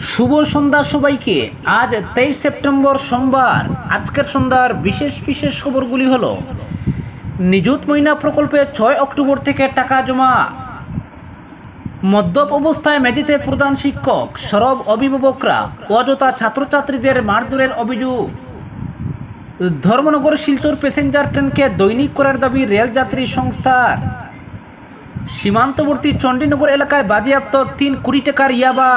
শুভ সন্ধ্যা সবাইকে। আজ তেইশ সেপ্টেম্বর সোমবার। আজকের সন্ধ্যার বিশেষ বিশেষ খবরগুলি হলো, নিযুত ময়না প্রকল্পে ছয় অক্টোবর থেকে টাকা জমা। মদ্যপ অবস্থায় মেঝেতে প্রধান শিক্ষক সরব অভিভাবকরা, অযথা ছাত্রছাত্রীদের মারধরের অভিযোগ। ধর্মনগর শিলচর প্যাসেঞ্জার ট্রেনকে দৈনিক করার দাবি রেলযাত্রী সংস্থার। সীমান্তবর্তী চণ্ডীনগর এলাকায় বাজেয়াপ্ত তিন কোটি টাকার ইয়াবা।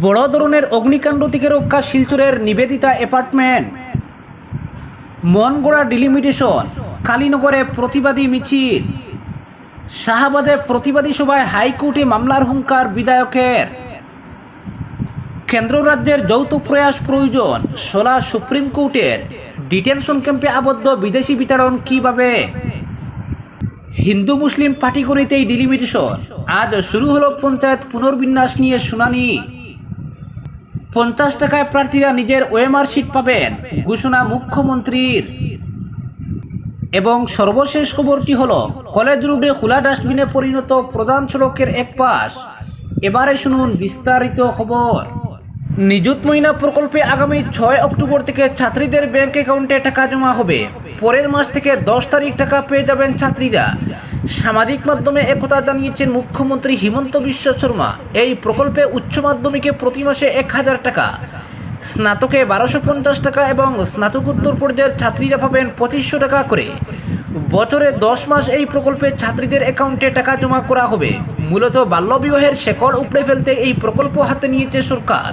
বড় ধরনের অগ্নিকাণ্ড থেকে রক্ষা শিলচরের নিবেদিতা অ্যাপার্টমেন্ট মনগোড়া ডিলিমিটেশন, কালীনগরে প্রতিবাদী মিছিল। শাহাবাদে প্রতিবাদী সভায় হাইকোর্টে মামলার হুঙ্কার বিধায়কের। কেন্দ্র রাজ্যের যৌথ প্রয়াস প্রয়োজন সোলা সুপ্রিম কোর্টের। ডিটেনশন ক্যাম্পে আবদ্ধ বিদেশি বিতরণ কীভাবে? হিন্দু মুসলিম পাটিগণিতে এই ডিলিমিটেশন। আজ শুরু হলো পঞ্চায়েত পুনর্বিন্যাস নিয়ে শুনানি। পঞ্চাশ টাকায় প্রার্থীরা নিজের ওএমআর সিট পাবেন, ঘোষণা মুখ্যমন্ত্রীর। এবং সর্বশেষ খবরটি হলো, কলেজ রোডে খোলা ডাস্টবিনে পরিণত প্রধান সড়কের এক পাশ। এবারে শুনুন বিস্তারিত খবর। নিযুত মহিনা প্রকল্পে আগামী ছয় অক্টোবর থেকে ছাত্রীদের ব্যাংক অ্যাকাউন্টে টাকা জমা হবে। পরের মাস থেকে দশ তারিখ টাকা পেয়ে যাবেন ছাত্রীরা। সামাজিক মাধ্যমে একথা জানিয়েছেন মুখ্যমন্ত্রী হিমন্ত বিশ্ব শর্মা। এই প্রকল্পে উচ্চ মাধ্যমিকে প্রতি মাসে এক হাজার টাকা, স্নাতকে বারোশো পঞ্চাশ টাকা এবং স্নাতকোত্তর পর্যায়ের ছাত্রীরা পাবেন পঁচিশশো টাকা করে। বছরে দশ মাস এই প্রকল্পে ছাত্রীদের অ্যাকাউন্টে টাকা জমা করা হবে। মূলত বাল্যবিবাহের শেকড় উপড়ে ফেলতে এই প্রকল্প হাতে নিয়েছে সরকার।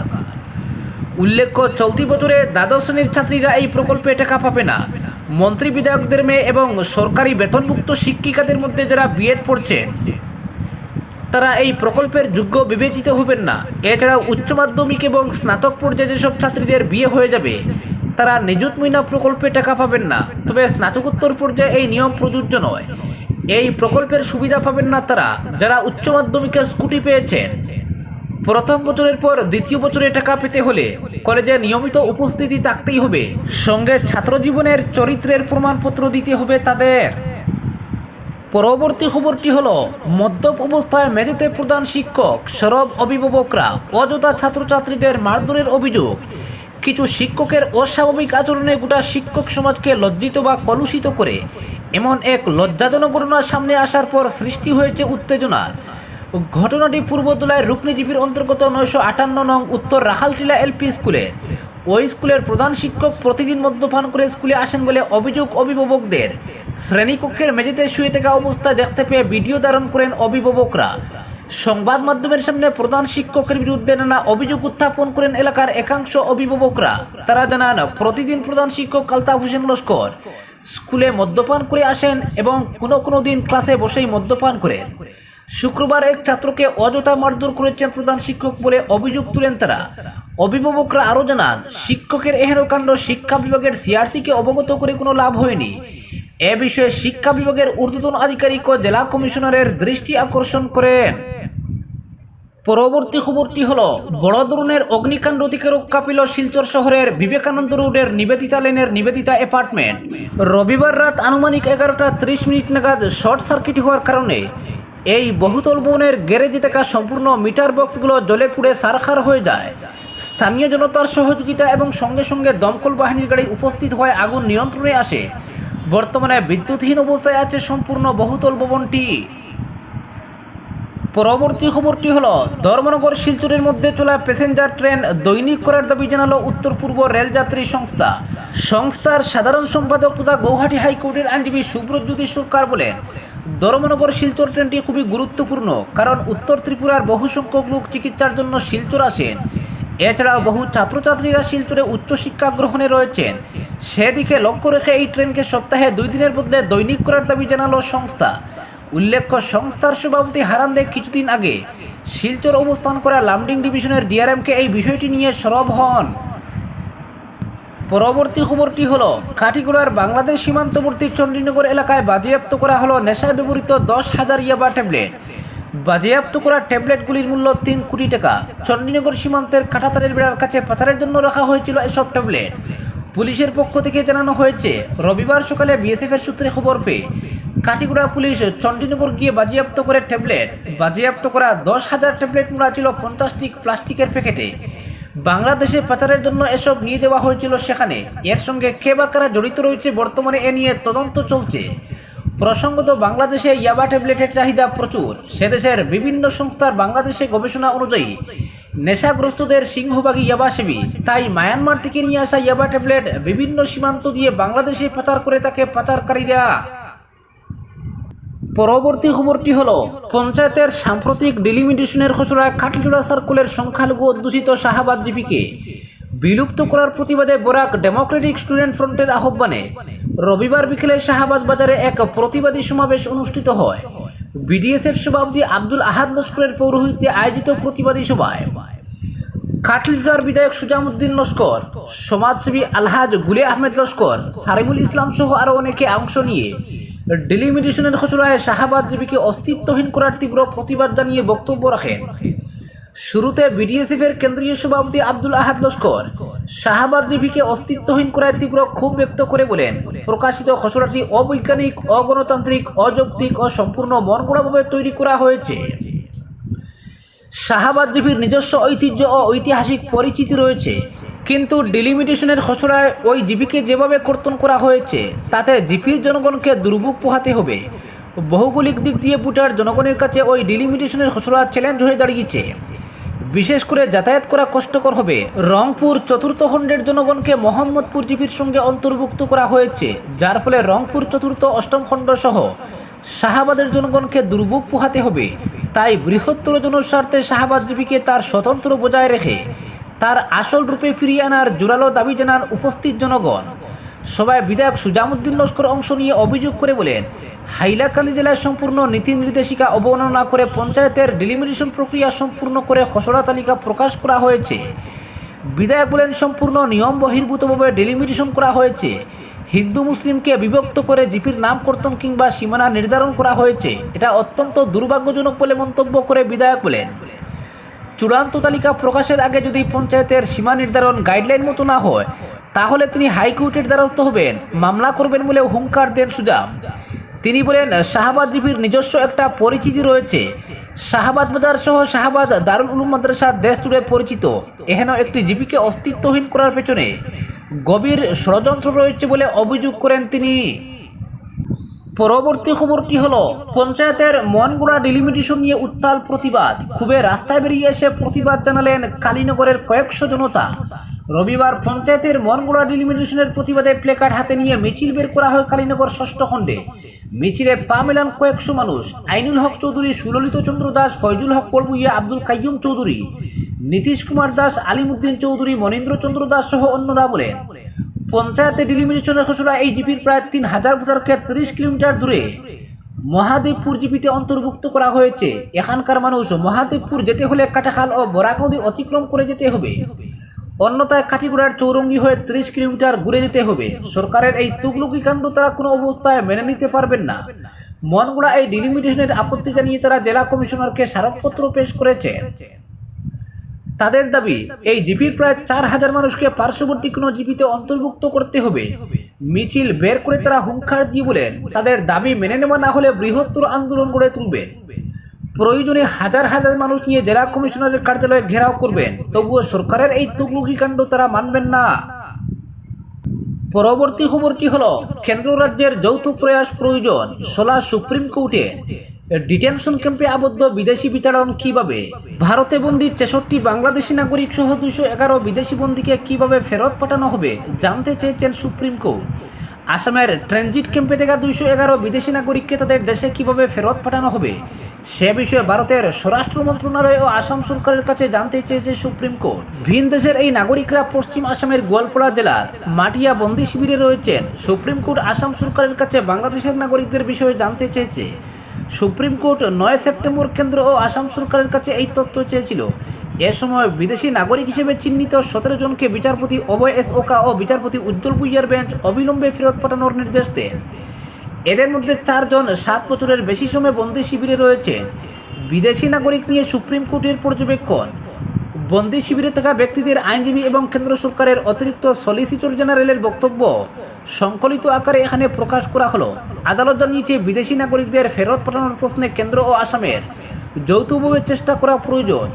উল্লেখ্য, চলতি বছরে দ্বাদশ শ্রেণির ছাত্রীরা এই প্রকল্পে টাকা পাবে না। মন্ত্রী বিধায়কদের মেয়ে এবং সরকারি বেতনমুক্ত শিক্ষিকাদের মধ্যে যারা বিএড পড়ছেন তারা এই প্রকল্পের যোগ্য বিবেচিত হবেন না। এছাড়া উচ্চ মাধ্যমিক এবং স্নাতক পর্যায়ে যেসব ছাত্রীদের বিয়ে হয়ে যাবে, তারা নিযুত মহিনা প্রকল্পে টাকা পাবেন না। তবে স্নাতকোত্তর পর্যায়ে এই নিয়ম প্রযোজ্য নয়। এই প্রকল্পের সুবিধা পাবেন না তারা। যারা উচ্চ মাধ্যমিকে স্কুটি পেয়েছেন প্রথম বছরের পর দ্বিতীয় বছরে টাকা পেতে হলে কলেজে নিয়মিত উপস্থিতি থাকতেই হবে। সঙ্গে ছাত্র জীবনের চরিত্রের প্রমাণপত্র দিতে হবে তাদের। পরবর্তী খবরটি হলো, মদ্যপ অবস্থায় মেঝেতে প্রধান শিক্ষক সরব অভিভাবকরা অযথা ছাত্রছাত্রীদের মারধরের অভিযোগ। কিছু শিক্ষকের অস্বাভাবিক আচরণে গোটা শিক্ষক সমাজকে লজ্জিত বা কলুষিত করে। এমন এক লজ্জাজনক ঘটনা সামনে আসার পর সৃষ্টি হয়েছে উত্তেজনার ঘটনাটি পূর্বদোলায় রুকনিজীবীর অন্তর্গত নয়শো আটান্ন নং উত্তর রাখালটিলা এলপি স্কুলে। ওই স্কুলের প্রধান শিক্ষক প্রতিদিন মদ্যপান করে স্কুলে আসেন বলে অভিযোগ অভিভাবকদের। শ্রেণীকক্ষের মেঝেতে শুয়ে থাকা অবস্থায় দেখতে পেয়ে ভিডিও ধারণ করেন অভিভাবকরা। সংবাদ মাধ্যমের সামনে প্রধান শিক্ষকের বিরুদ্ধে নানা অভিযোগ উত্থাপন করেন এলাকার একাংশ অভিভাবকরা। তারা জানান, প্রতিদিন প্রধান শিক্ষক আলতাফ হোসেন লস্কর স্কুলে মদ্যপান করে আসেন এবং কোনো কোনো দিন ক্লাসে বসেই মদ্যপান করেন। শুক্রবার এক ছাত্রকে অযথা মারধর করেছেন প্রধান শিক্ষক বলে অভিযোগ তুলেন তারা। অভিভাবকরা আরও জানান, শিক্ষকের এহেন কাণ্ড শিক্ষা বিভাগের সিআরসিকে অবগত করে কোনো লাভ হয়নি। এ বিষয়ে শিক্ষা বিভাগের ঊর্ধ্বতন আধিকারিক ও জেলা কমিশনারের দৃষ্টি আকর্ষণ করেন। পরবর্তী খবরটি হল বড় ধরনের অগ্নিকাণ্ড থেকে রক্ষা পেল শিলচর শহরের বিবেকানন্দ রোডের নিবেদিতা লেনের নিবেদিতা অ্যাপার্টমেন্ট। রবিবার রাত আনুমানিক এগারোটা ত্রিশ মিনিট নাগাদ শর্ট সার্কিট হওয়ার কারণে এই বহুতল বনের গ্যারেজে থাকা সম্পূর্ণ মিটার বক্সগুলো জলে পুড়ে সারখার হয়ে যায়। স্থানীয় জনতার সহযোগিতা এবং সঙ্গে সঙ্গে দমকল বাহিনীর গাড়ি উপস্থিত হয়ে আগুন নিয়ন্ত্রণে আসে। বর্তমানে বিদ্যুৎহীন অবস্থায় আছে সম্পূর্ণ বহুতল ভবনটি। পরবর্তী খবরটি হলো, ধর্মনগর শিলচরের মধ্যে চলা প্যাসেঞ্জার ট্রেন দৈনিক করার দাবি জানালো উত্তর পূর্ব রেলযাত্রী সংস্থা। সংস্থার সাধারণ সম্পাদক তথা গৌহাটি হাইকোর্টের আইনজীবী সুব্রজ্যোতি সরকার বলেন, ধর্মনগর শিলচর ট্রেনটি খুবই গুরুত্বপূর্ণ কারণ উত্তর ত্রিপুরার বহু সংখ্যক লোক চিকিৎসার জন্য শিলচর আসেন। এছাড়াও বহু ছাত্রছাত্রীরা শিলচরে উচ্চশিক্ষা গ্রহণে রয়েছেন। সেদিকে লক্ষ্য রেখে এই ট্রেনকে সপ্তাহে দুই দিনের বদলে দৈনিক করার দাবি জানালো সংস্থা। উল্লেখ্য, সংস্থার সভাপতি হারান দে কিছুদিন আগে শিলচর অবস্থান করা লামডিং ডিভিশনের ডিআরএমকে এই বিষয়টি নিয়ে সরব হন। পরবর্তী খবরটি হল, কাঠিগোড়ার বাংলাদেশ সীমান্তবর্তী চণ্ডীনগর এলাকায় বাজেয়াপ্ত করা হলো নেশায় ব্যবহৃত দশ হাজার ইয়াবা ট্যাবলেট। বাজেয়াপ্ত করা ট্যাবলেটগুলির মূল্য তিন কোটি টাকা। চণ্ডীনগর সীমান্তের কাঁটাতারের বেড়ার কাছে পাচারের জন্য রাখা হয়েছিল এসব ট্যাবলেট। পুলিশের পক্ষ থেকে জানানো হয়েছে, রবিবার সকালে বিএসএফের সূত্রে খবর পেয়ে কাঠিগুড়া পুলিশ চণ্ডীনগর গিয়ে বাজেয়াপ্ত করে ট্যাবলেট। বাজেয়াপ্ত করা দশ হাজার ট্যাবলেট মোড়া ছিল পঞ্চাশটি প্লাস্টিকের প্যাকেটে। বাংলাদেশে পাচারের জন্য এসব নিয়ে যাওয়া হয়েছিল সেখানে। এর সঙ্গে কে বা কারা জড়িত রয়েছে বর্তমানে এ নিয়ে তদন্ত চলছে। প্রসঙ্গত বাংলাদেশে ইয়াবা ট্যাবলেটের চাহিদা প্রচুর। সেদেশের বিভিন্ন সংস্থার বাংলাদেশে গবেষণা অনুযায়ী নেশাগ্রস্তদের সিংহভাগী ইয়াবা সেবী। তাই মায়ানমার থেকে নিয়ে আসা ইয়াবা ট্যাবলেট বিভিন্ন সীমান্ত দিয়ে বাংলাদেশে পাচার করে থাকে পাচারকারীরা পরবর্তী খবরটি হলো, পঞ্চায়েতের সাম্প্রতিক ডিলিমিটেশনের খসড়ায় খাটজোড়া সার্কুলের সংখ্যালঘু অধ্যুষিত শাহাবাদ জিপিকে বিলুপ্ত করার প্রতিবাদে বরাক ডেমোক্রেটিক স্টুডেন্ট ফ্রন্টের আহ্বানে রবিবার বিকেলে শাহাবাদ বাজারে এক প্রতিবাদী সমাবেশ অনুষ্ঠিত হয়। বিডিএসএফ সভাপতি আব্দুল আহাদ লস্করের পৌরোহিত্যে আয়োজিত প্রতিবাদী সভায় কাটলিজুয়ার বিধায়ক সুজামুদ্দিন লস্কর, সমাজসেবী আলহাজ গুলে আহমেদ লস্কর, সারিমুল ইসলাম সহ আরও অনেকে অংশ নিয়ে ডিলিমিটেশনের খসড়ায় শাহাবাদ জীবীকে অস্তিত্বহীন করার তীব্র প্রতিবাদ জানিয়ে বক্তব্য রাখেন। শুরুতে বিডিএসএফ এর কেন্দ্রীয় সভাপতি আব্দুল আহাদ লস্কর শাহাবাদ জীবীকে অস্তিত্বহীন করার তীব্র ক্ষোভ ব্যক্ত করে বলেন, প্রকাশিত খসড়াটি অবৈজ্ঞানিক, অগণতান্ত্রিক, অযৌক্তিক ও সম্পূর্ণ মনগড়াভাবে তৈরি করা হয়েছে। শাহাবাদ জিপির নিজস্ব ঐতিহ্য ও ঐতিহাসিক পরিচিতি রয়েছে। কিন্তু ডিলিমিটেশনের খসড়ায় ওই জিপিকে যেভাবে কর্তন করা হয়েছে, তাতে জিপির জনগণকে দুর্ভোগ পোহাতে হবে। ভৌগোলিক দিক দিয়ে বুটার জনগণের কাছে ওই ডিলিমিটেশনের খসড়া চ্যালেঞ্জ হয়ে দাঁড়িয়েছে। বিশেষ করে যাতায়াত করা কষ্টকর হবে। রংপুর চতুর্থ খণ্ডের জনগণকে মোহাম্মদপুর জিপির সঙ্গে অন্তর্ভুক্ত করা হয়েছে, যার ফলে রংপুর চতুর্থ অষ্টম খণ্ড সহ শাহাবাদের জনগণকে দুর্ভোগ পোহাতে হবে। তাই বৃহত্তর জনস্বার্থে শাহাবাদ জীবীকে তার স্বতন্ত্র বজায় রেখে তার আসল রূপে ফিরিয়ে আনার জোরালো দাবি জানান উপস্থিত জনগণ। সভায় বিধায়ক সুজামুদ্দিন লস্কর অংশ নিয়ে অভিযোগ করে বলেন, হাইলাকান্দি জেলায় সম্পূর্ণ নীতি নির্দেশিকা অবমাননা করে পঞ্চায়েতের ডিলিমিটেশন প্রক্রিয়া সম্পূর্ণ করে খসড়া তালিকা প্রকাশ করা হয়েছে। বিধায়ক বলেন, সম্পূর্ণ নিয়ম বহির্ভূতভাবে ডিলিমিটেশন করা হয়েছে। হিন্দু মুসলিমকে বিভক্ত করে জিপির নাম কর্তন কিংবা সীমানা নির্ধারণ করা হয়েছে। এটা অত্যন্ত দুর্ভাগ্যজনক বলে মন্তব্য করে বিধায়ক বলেন। চূড়ান্ত তালিকা প্রকাশের আগে যদি পঞ্চায়েতের সীমা নির্ধারণ গাইডলাইন মতো না হয়, তাহলে তিনি হাইকোর্টের দ্বারস্থ হবেন, মামলা করবেন বলে হুঙ্কার দেন সুজাম। তিনি বলেন শাহাবাদ জিপির নিজস্ব একটা পরিচিতি রয়েছে। শাহাবাদ বাজার সহ শাহাবাদ দারুল উলুম মাদ্রাসা দেশ জুড়ে পরিচিত। এহেন একটি জিপিকে অস্তিত্বহীন করার পেছনে গভীর ষড়যন্ত্র রয়েছে বলে অভিযোগ করেন তিনি। পরবর্তী খবরটি হলো? পঞ্চায়েতের মনগুড়া ডিলিমিটেশন নিয়ে উত্তাল প্রতিবাদ। খুবই রাস্তায় বেরিয়ে এসে প্রতিবাদ জানালেন কালীনগরের কয়েকশো জনতা। রবিবার পঞ্চায়েতের মনগুড়া ডিলিমিটেশনের প্রতিবাদে প্লেকার্ড হাতে নিয়ে মিছিল বের করা হয় কালীনগর ষষ্ঠ খণ্ডে। মিছিলে পা মেলান কয়েকশো মানুষ। আইনুল হক চৌধুরী, সুললিত চন্দ্র দাস, ফয়জুল হক পড়বুইয়া আব্দুল কাইয়ুম চৌধুরী, নীতিশ কুমার দাস, আলিমুদ্দিন চৌধুরী, মনীন্দ্র চন্দ্র দাস সহ অন্যরা বলেন পঞ্চায়েতে ডিলিমিটেশনের খসড়া এই জিপির প্রায় তিন হাজার ভোটারকে তিরিশ কিলোমিটার দূরে। মহাদেবপুর জিপিতে অন্তর্ভুক্ত করা হয়েছে। এখানকার মানুষ মহাদেবপুর যেতে হলে কাটাখাল ও বরাক নদী অতিক্রম করে যেতে হবে। অন্যথায় কাঠিগুড়ার চৌরঙ্গি হয়ে তিরিশ কিলোমিটার ঘুরে যেতে হবে। সরকারের এই তুগলুকি কাণ্ড তারা কোনো অবস্থায় মেনে নিতে পারবেন না। মনগুড়া এই ডিলিমিটেশনের আপত্তি জানিয়ে তারা জেলা কমিশনারকে স্মারকপত্র পেশ করেছে। তাদের দাবি, এই জিপির প্রায় চার হাজার মানুষকে পার্শ্ববর্তী কোনো জিপিতে অন্তর্ভুক্ত করতে হবে। মিছিল বের করে তারা হুঙ্কার দিয়ে বলেন, তাদের দাবি মেনে নেওয়া না হলে বৃহত্তর আন্দোলন গড়ে তুলবেন প্রয়োজনে হাজার হাজার মানুষ নিয়ে জেলা কমিশনারের কার্যালয়ে ঘেরাও করবেন। তবুও সরকারের এই তুগলুকি কাণ্ড তারা মানবেন না। পরবর্তী খবরটি হল, কেন্দ্র রাজ্যের যৌথ প্রয়াস প্রয়োজন সোলা সুপ্রিম কোর্টের ডিটেনশন ক্যাম্পে আবদ্ধ বিদেশি বিতাড়ন কীভাবে? ভারতে বন্দি ছেষট্টি বাংলাদেশি নাগরিক সহ দুইশো এগারো বিদেশি বন্দীকে কীভাবে ফেরত পাঠানো হবে জানতে চেয়েছেন সুপ্রিম কোর্ট। আসামের ট্রানজিট ক্যাম্পে থাকা দুইশো এগারো বিদেশি নাগরিককে তাদের দেশে কীভাবে ফেরত পাঠানো হবে, সে বিষয়ে ভারতের স্বরাষ্ট্র মন্ত্রণালয় ও আসাম সরকারের কাছে জানতে চেয়েছে সুপ্রিম কোর্ট। ভিন দেশের এই নাগরিকরা পশ্চিম আসামের গোয়ালপাড়া জেলার মাটিয়া বন্দি শিবিরে রয়েছেন। সুপ্রিম কোর্ট আসাম সরকারের কাছে বাংলাদেশের নাগরিকদের বিষয়ে জানতে চেয়েছে। সুপ্রিম কোর্ট নয় সেপ্টেম্বর কেন্দ্র ও আসাম সরকারের কাছে এই তথ্য চেয়েছিল। এ সময় বিদেশি নাগরিক হিসেবে চিহ্নিত সতেরো জনকে বিচারপতি অভয় এস ওকা ও বিচারপতি উজ্জ্বল ভুইয়ার বেঞ্চ অবিলম্বে ফেরত পাঠানোর নির্দেশ দেন। এদের মধ্যে চারজন সাত বছরের বেশি সময় বন্দি শিবিরে রয়েছে। বিদেশি নাগরিক নিয়ে সুপ্রিম কোর্টের পর্যবেক্ষণ বন্দি শিবিরে থাকা ব্যক্তিদের আইনজীবী এবং কেন্দ্র সরকারের অতিরিক্ত সলিসিটর জেনারেলের বক্তব্য সংকলিত আকারে এখানে প্রকাশ করা হলো। আদালত জানিয়েছে বিদেশি নাগরিকদের ফেরত পাঠানোর প্রশ্নে কেন্দ্র ও আসামের যৌথভাবে চেষ্টা করা প্রয়োজন।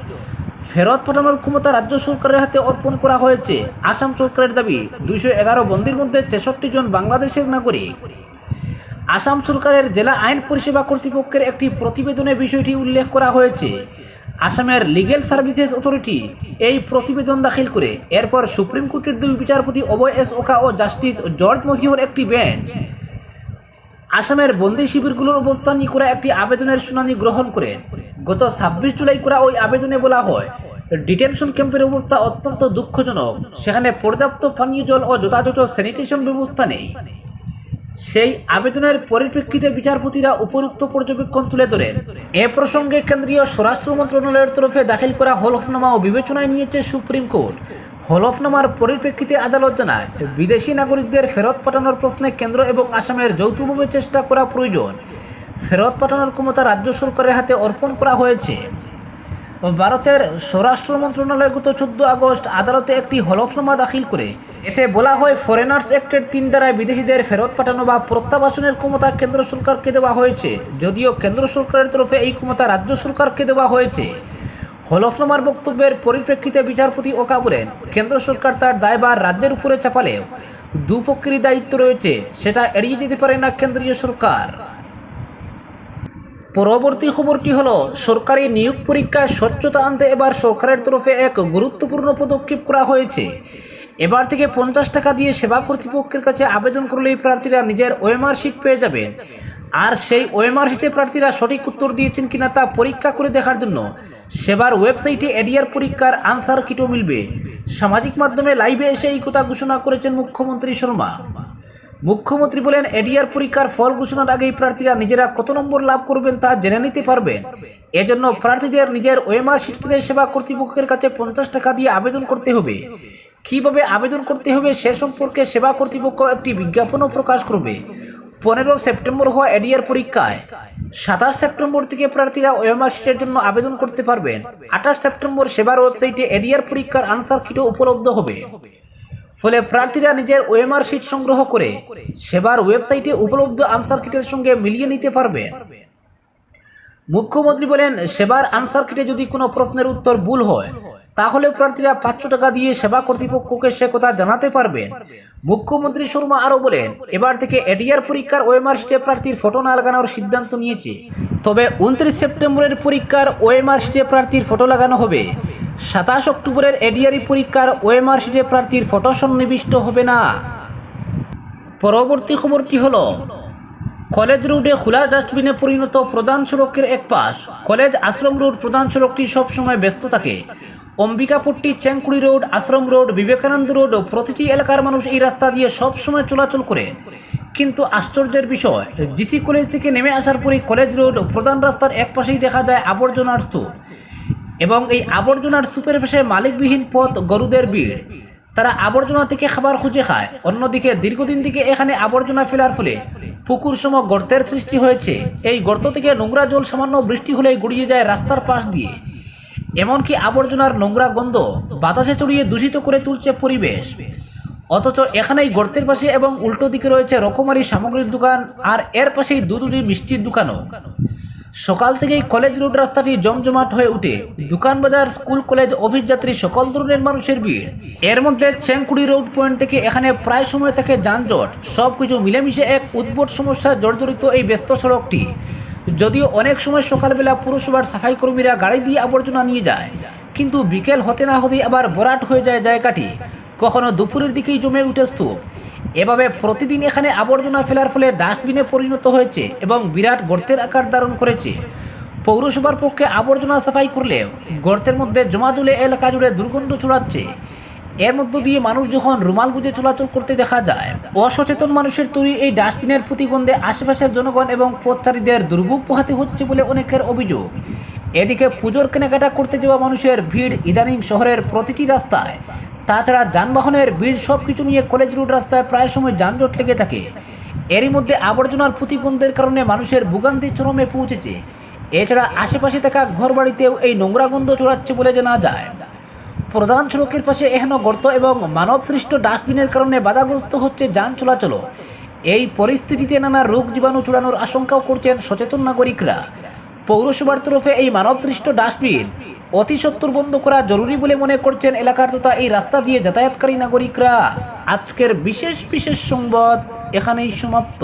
ফেরত পাঠানোর ক্ষমতা রাজ্য সরকারের হাতে অর্পণ করা হয়েছে। আসাম সরকারের দাবি, দুইশো এগারো বন্দির মধ্যে তেষট্টি জন বাংলাদেশের নাগরিক। আসাম সরকারের জেলা আইন পরিষেবা কর্তৃপক্ষের একটি প্রতিবেদনে বিষয়টি উল্লেখ করা হয়েছে। আসামের লিগেল সার্ভিসেস অথরিটি এই প্রতিবেদন দাখিল করে। এরপর সুপ্রিম কোর্টের দুই বিচারপতি অভয় এস ওকা ও জাস্টিস জর্জ মসিহর একটি বেঞ্চ আসামের বন্দি শিবিরগুলোর অবস্থান নিয়ে করা একটি আবেদনের শুনানি গ্রহণ করেন গত ছাব্বিশ জুলাই করা ওই আবেদনে বলা হয়, ডিটেনশন ক্যাম্পের অবস্থা অত্যন্ত দুঃখজনক। সেখানে পর্যাপ্ত পানীয় জল ও যথাযথ স্যানিটেশন ব্যবস্থা নেই। সেই আবেদনের পরিপ্রেক্ষিতে বিচারপতিরা উপযুক্ত পর্যবেক্ষণ তুলে ধরেন। এ প্রসঙ্গে কেন্দ্রীয় স্বরাষ্ট্র মন্ত্রণালয়ের তরফে দাখিল করা হলফনামা ও বিবেচনায় নিয়েছে সুপ্রিম কোর্ট। হলফনামার পরিপ্রেক্ষিতে আদালত জানায়, বিদেশি নাগরিকদের ফেরত পাঠানোর প্রশ্নে কেন্দ্র এবং আসামের যৌথভাবে চেষ্টা করা প্রয়োজন। ফেরত পাঠানোর ক্ষমতা রাজ্য সরকারের হাতে অর্পণ করা হয়েছে। ভারতের স্বরাষ্ট্র মন্ত্রণালয় গত চোদ্দ আগস্ট আদালতে একটি হলফনামা দাখিল করে। এতে বলা হয়, ফরেনার্স অ্যাক্টের তিন দ্বারায় বিদেশিদের ফেরত পাঠানো বা প্রত্যাবাসনের ক্ষমতা কেন্দ্র সরকারকে দেওয়া হয়েছে। যদিও কেন্দ্র সরকারের তরফে এই ক্ষমতা রাজ্য সরকারকে দেওয়া হয়েছে। হলফনামার বক্তব্যের পরিপ্রেক্ষিতে বিচারপতি ওকা বলেন, কেন্দ্র সরকার তার দায়ভার রাজ্যের উপরে চাপালেও দুপক্ষেরই দায়িত্ব রয়েছে, সেটা এড়িয়ে যেতে পারে না কেন্দ্রীয় সরকার। পরবর্তী খবরটি হল, সরকারি নিয়োগ পরীক্ষায় স্বচ্ছতা আনতে এবার সরকারের তরফে এক গুরুত্বপূর্ণ পদক্ষেপ করা হয়েছে। এবার থেকে পঞ্চাশ টাকা দিয়ে সেবা কর্তৃপক্ষের কাছে আবেদন করলেই প্রার্থীরা নিজের ওএমআর শিট পেয়ে যাবেন। আর সেই ওএমআর শিটে প্রার্থীরা সঠিক উত্তর দিয়েছেন কিনা তা পরীক্ষা করে দেখার জন্য। সেবার ওয়েবসাইটে এডিআর পরীক্ষার আনসার কিটও মিলবে। সামাজিক মাধ্যমে লাইভে এসে এই কথা ঘোষণা করেছেন মুখ্যমন্ত্রী শর্মা। মুখ্যমন্ত্রী বলেন, এডিআর পরীক্ষার ফল ঘোষণার আগেই প্রার্থীরা নিজেরা কত নম্বর লাভ করবেন তা জেনে নিতে পারবেন। এজন্য প্রার্থীদের নিজের শিট পেতে সেবা কর্তৃপক্ষের কাছে পঞ্চাশ টাকা দিয়ে আবেদন করতে হবে। কীভাবে আবেদন করতে হবে সে সম্পর্কে সেবা কর্তৃপক্ষ একটি বিজ্ঞাপনও প্রকাশ করবে। পনেরো সেপ্টেম্বর হওয়া এডিআর পরীক্ষায় সাতাশ সেপ্টেম্বর থেকে প্রার্থীরা ওএমআর শিটের জন্য আবেদন করতে পারবেন। আঠাশ সেপ্টেম্বর সেবার ওয়েবসাইটে এডিআর পরীক্ষার আনসার কিটও উপলব্ধ হবে। ফলে প্রার্থীরা নিজের ওয়েমার শীট সংগ্রহ করে সেবার ওয়েবসাইটে উপলব্ধ আনসার কিটের সঙ্গে মিলিয়ে নিতে পারবে। মুখ্যমন্ত্রী বলেন, সেবার আনসার কিটে যদি কোনো প্রশ্নের উত্তর ভুল হয় তাহলে প্রার্থীরা পাঁচশো টাকা দিয়ে সেবা কর্তৃপক্ষকে সে কথা জানাতে পারবেন। মুখ্যমন্ত্রী শর্মা আরও বলেন, এবার থেকে এডিআর পরীক্ষার ওএমআর শিটে প্রার্থীর ফটো না লাগানোর সিদ্ধান্ত নিয়েছে। তবে উনত্রিশ সেপ্টেম্বরের পরীক্ষার ওএমআর শিটে প্রার্থীর ফটো লাগানো হবে। সাতাশ অক্টোবরের এডিআরই পরীক্ষার ওএমআর শিটে প্রার্থীর ফটো সন্নিবিষ্ট হবে না। পরবর্তী খবরটি হলো, কলেজ রোডে খোলা ডাস্টবিনে পরিণত প্রধান সড়কের এক পাশ কলেজ আশ্রম রোড প্রধান সড়কটি সবসময় ব্যস্ত থাকে। Ambikapatti Changkuri road, Ashram road, Vivekananda road প্রতিটি এলাকার মানুষ এই রাস্তা দিয়ে সবসময় চলাচল করে। কিন্তু আশ্চর্যের বিষয়, জিসি কলেজ থেকে নেমে আসার পরই কলেজ রোড প্রধান রাস্তার এক পাশেই দেখা যায় আবর্জনার স্তূপ। এবং এই আবর্জনার স্তূপের পাশে মালিকবিহীন পথ গরুদের ভিড়। তারা আবর্জনা থেকে খাবার খুঁজে খায়। অন্যদিকে দীর্ঘদিন থেকে এখানে আবর্জনা ফেলার ফলে পুকুর সম গর্তের সৃষ্টি হয়েছে। এই গর্ত থেকে নোংরা জল সামান্য বৃষ্টি হলে গড়িয়ে যায় রাস্তার পাশ দিয়ে। এমনকি আবর্জনার নোংরা গন্ধ বাতাসে চড়িয়ে দূষিত করে তুলছে পরিবেশ। অথচ এখানেই গর্তের পাশে এবং উল্টো দিকে রয়েছে রকমারি সামগ্রীর দোকান, আর এর পাশেই দুদুটি মিষ্টির দোকানও। সকাল থেকেই কলেজ রোড রাস্তাটি জমজমাট হয়ে উঠে। দোকান বাজার, স্কুল, কলেজ, অফিস যাত্রী, সকল ধরনের মানুষের ভিড়। এর মধ্যে চেংকুড়ি রোড পয়েন্ট থেকে এখানে প্রায় সময় থাকে যানজট। সব কিছু মিলেমিশে এক উদ্ভট সমস্যা জর্জরিত এই ব্যস্ত সড়কটি। যদিও অনেক সময় সকালবেলা পুরসভার সাফাই কর্মীরা গাড়ি দিয়ে আবর্জনা নিয়ে যায়, কিন্তু বিকেল হতে না হতেই আবার বরাট হয়ে যায় জায়গাটি। কখনো দুপুরের দিকেই জমে উঠে স্তূপ। এভাবে প্রতিদিন এখানে আবর্জনা ফেলার ফলে ডাস্টবিনে পরিণত হয়েছে এবং বিরাট গর্তের আকার ধারণ করেছে। পৌরসভার পক্ষে আবর্জনা সাফাই করলেও গর্তের মধ্যে জমা তুলে এলাকা জুড়ে দুর্গন্ধ ছড়াচ্ছে। এর মধ্য দিয়ে মানুষ যখন রুমাল গুজে চলাচল করতে দেখা যায়, অসচেতন মানুষের তৈরি এই ডাস্টবিনের প্রতিগন্ধে আশেপাশের জনগণ এবং পথচারীদের দুর্ভোগ পোহাতে হচ্ছে বলে অনেকের অভিযোগ। এদিকে পুজোর কেনাকাটা করতে যাওয়া মানুষের ভিড় ইদানিং শহরের প্রতিটি রাস্তায়। তাছাড়া যানবাহনের ভিড় সব কিছু নিয়ে কলেজ রোড রাস্তায় প্রায় সময় যানজট লেগে থাকে। এরই মধ্যে আবর্জনার প্রতিগন্ধের কারণে মানুষের ভোগান্তি চরমে পৌঁছেছে। এছাড়া আশেপাশে থাকা ঘরবাড়িতেও এই নোংরা গন্ধ ছড়াচ্ছে বলে জানা যায়। প্রধান সড়কের পাশে এহেন গর্ত এবং মানবসৃষ্ট ডাস্টবিনের কারণে বাধাগ্রস্ত হচ্ছে যান চলাচল এই পরিস্থিতিতে নানা রোগ জীবাণু ছড়ানোর আশঙ্কাও করছেন সচেতন নাগরিকরা। পৌরসভার তরফে এই মানবসৃষ্ট ডাস্টবিন অতি সত্তর বন্ধ করা জরুরি বলে মনে করছেন এলাকার তথা এই রাস্তা দিয়ে যাতায়াতকারী নাগরিকরা। আজকের বিশেষ বিশেষ সংবাদ এখানেই সমাপ্ত।